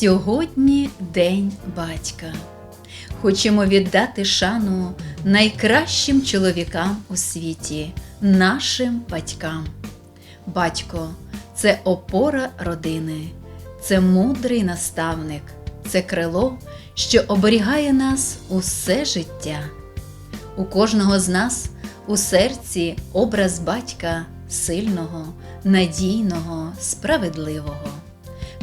Сьогодні День батька. Хочемо віддати шану найкращим чоловікам у світі, нашим батькам. Батько це опора родини, це мудрий наставник, це крило, що оберігає нас усе життя. У кожного з нас у серці образ батька сильного, надійного, справедливого.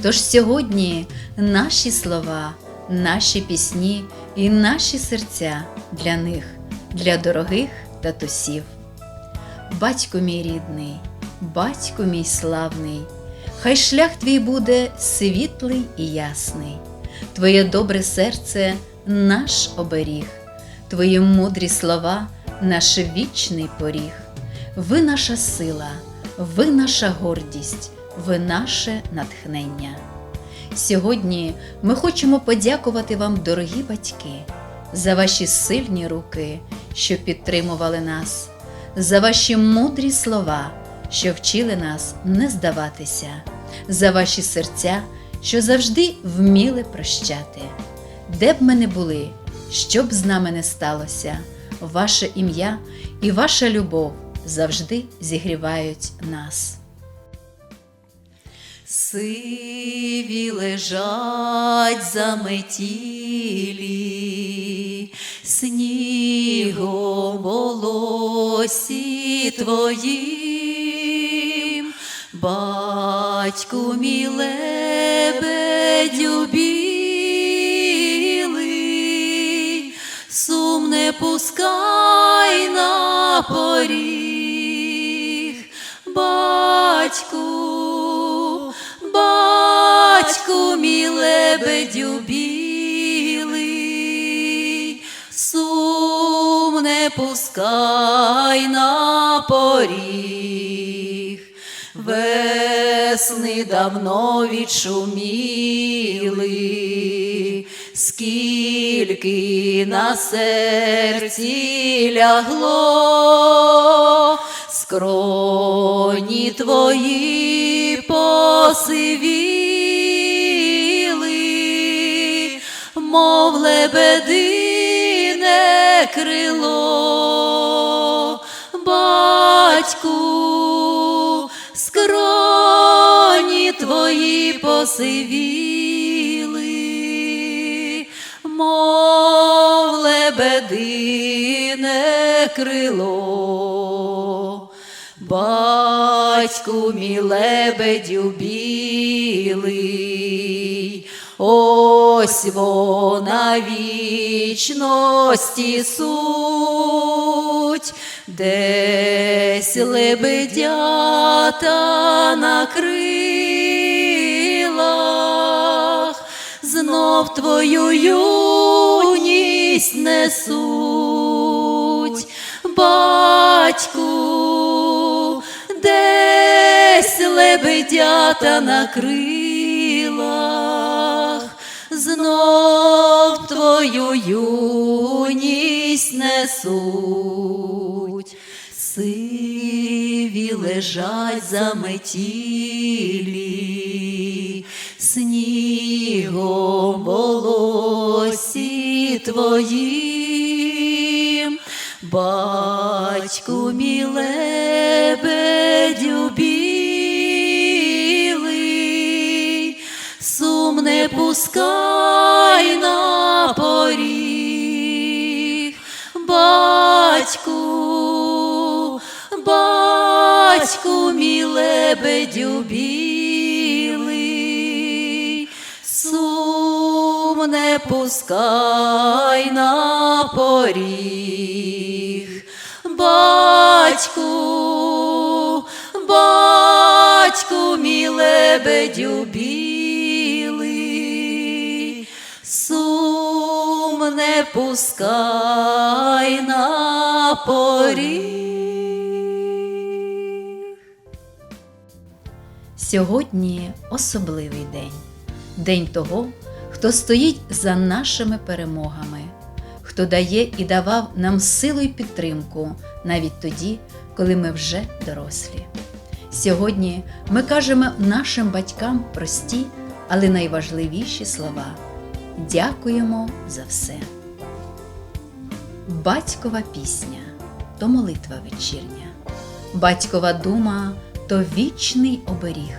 Тож сьогодні наші слова, наші пісні і наші серця для них, для дорогих татусів. Батько мій рідний, батько мій славний, хай шлях твій буде світлий і ясний, Твоє добре серце наш оберіг, Твої мудрі слова наш вічний поріг. Ви наша сила, ви наша гордість, ви наше натхнення. Сьогодні ми хочемо подякувати вам, дорогі батьки, за ваші сильні руки, що підтримували нас, за ваші мудрі слова, що вчили нас не здаватися, за ваші серця, що завжди вміли прощати. Де б ми не були, що б з нами не сталося, ваше ім'я і ваша любов завжди зігрівають нас. Сиві лежать заметілі, снігом волосі твоїм, батьку мій білий, сум не пускай на поріг, батьку, лебедю білий, сум не пускай на поріг. Весни давно відшуміли, скільки на серці лягло, скроні твої посивіли, мов лебедине крило, батьку, скроні твої посивіли, мов лебедине крило. Батьку мій лебедю білий, ось вона вічності суть, десь лебедята на крилах, знов твою юність несуть, батьку, десь лебедята на крилах, знов твою юність несуть. Сиві лежать заметілі, снігом волосі твоїм, батьку мій не пускай на поріг, батьку, батьку мій лебедю білий, сум не пускай на поріг, батьку, батьку мій лебедю білий, пускай на поріг. Сьогодні особливий день, день того, хто стоїть за нашими перемогами, хто дає і давав нам силу і підтримку навіть тоді, коли ми вже дорослі. Сьогодні ми кажемо нашим батькам прості, але найважливіші слова. Дякуємо за все. Батькова пісня то молитва вечірня, батькова дума то вічний оберіг.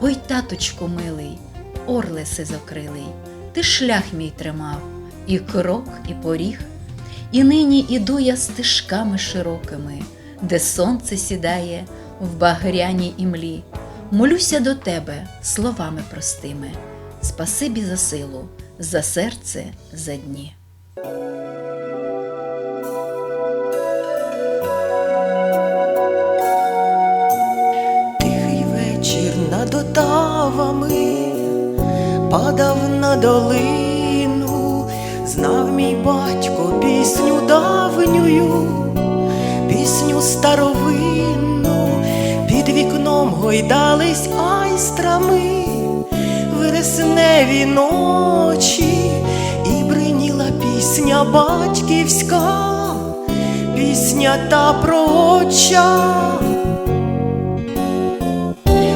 Ой, таточку милий, орле сизокрилий, ти шлях мій тримав, і крок, і поріг. І нині іду я стежками широкими, де сонце сідає в багряній імлі. Молюся до тебе словами простими. Спасибі за силу, за серце, за дні. Долину, знав мій батько пісню давнюю, пісню старовинну, під вікном гойдались айстрами, вересневі ночі, і бриніла пісня батьківська, пісня та проча.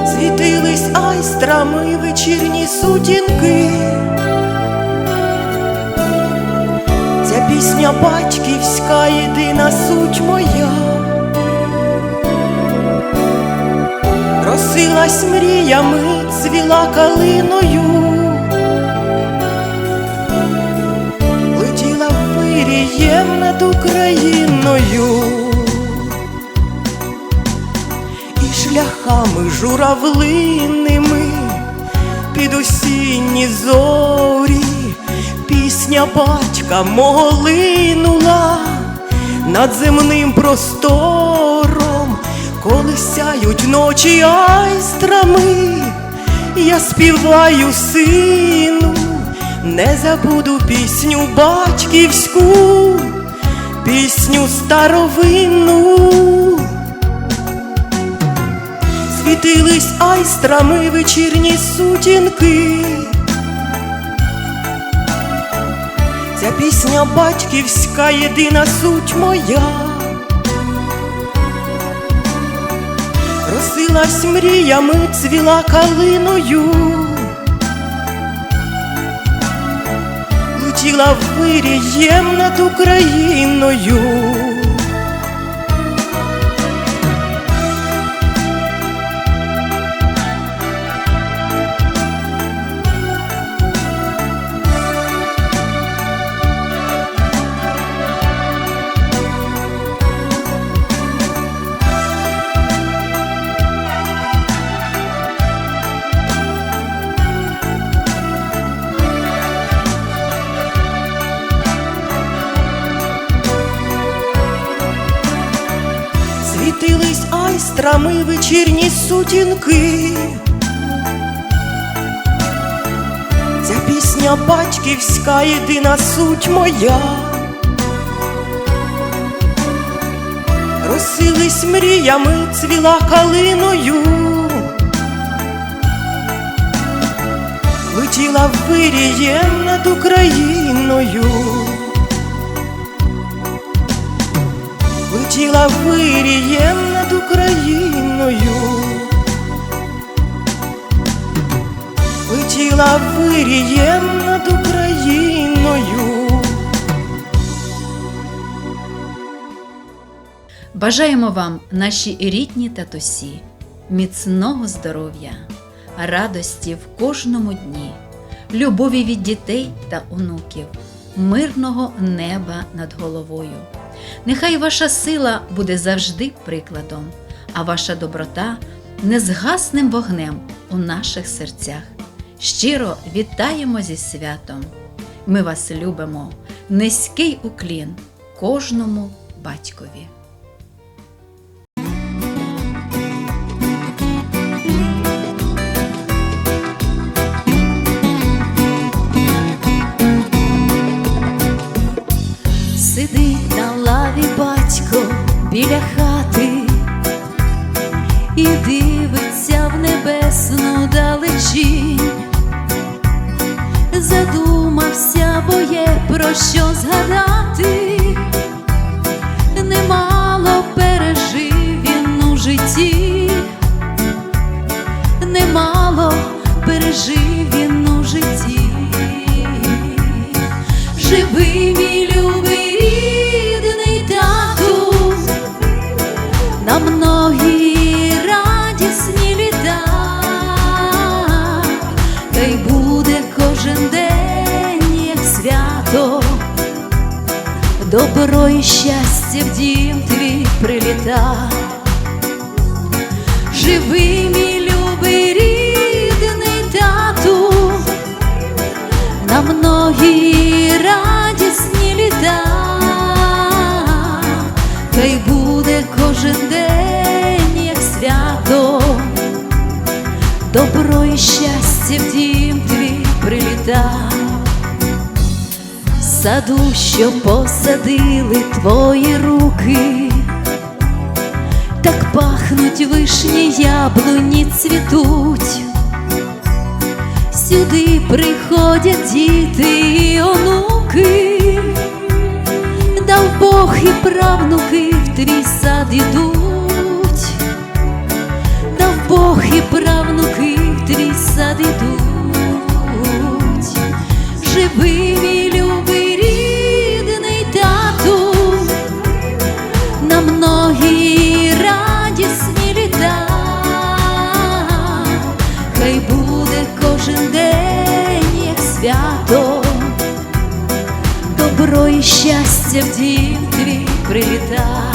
Світились айстрами вечірні сутінки. Пісня батьківська, єдина суть моя. Росилась мріями, цвіла калиною, летіла пирієм над Україною. і шляхами журавлиними під осінні зорі пісня батька мого линула над земним простором, коли сяють ночі айстрами, я співаю сину, не забуду пісню батьківську, пісню старовинну світились айстрами вечірні сутінки. Пісня батьківська, єдина суть моя. Росилась мріями, цвіла калиною, летіла вирієм над Україною. Світились айстрами вечірні сутінки. Ця пісня батьківська, єдина суть моя. Росились мріями, цвіла калиною, летіла вирієм над Україною. летіла вирієм Україною, летіла вирієм над Україною. Бажаємо вам, наші рідні татусі, міцного здоров'я, радості в кожному дні, любові від дітей та онуків, мирного неба над головою. Нехай ваша сила буде завжди прикладом, а ваша доброта незгасним вогнем у наших серцях. Щиро вітаємо зі святом! Ми вас любимо, низький уклін кожному батькові. Сидить на лаві батько біля хати дивиться в небесну далечінь, задумався, бо є про що згадати, і щастя в дім твій приліта. Живий мій любий рідний тату, на многі радісні літа, хай буде кожен день, як свято, добро і щастя в дім твій приліта. Саду, що посадили твої руки, так пахнуть вишні, яблуні цвітуть. Сюди приходять діти і онуки, дав Бог і правнуки в твій сад ідуть, дав Бог і правнуки в твій сад ідуть, живий мій любий щастя в твій приліта.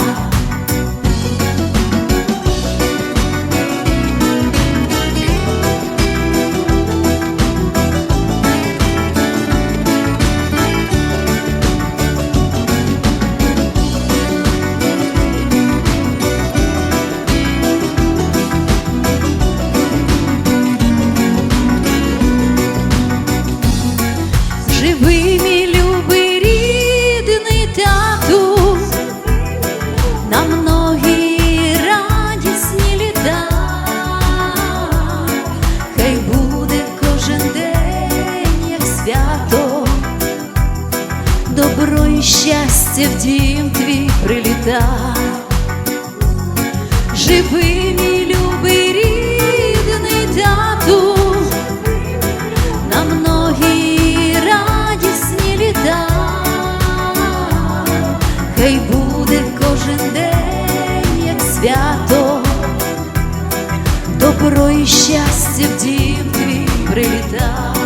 І щастя в дім твій.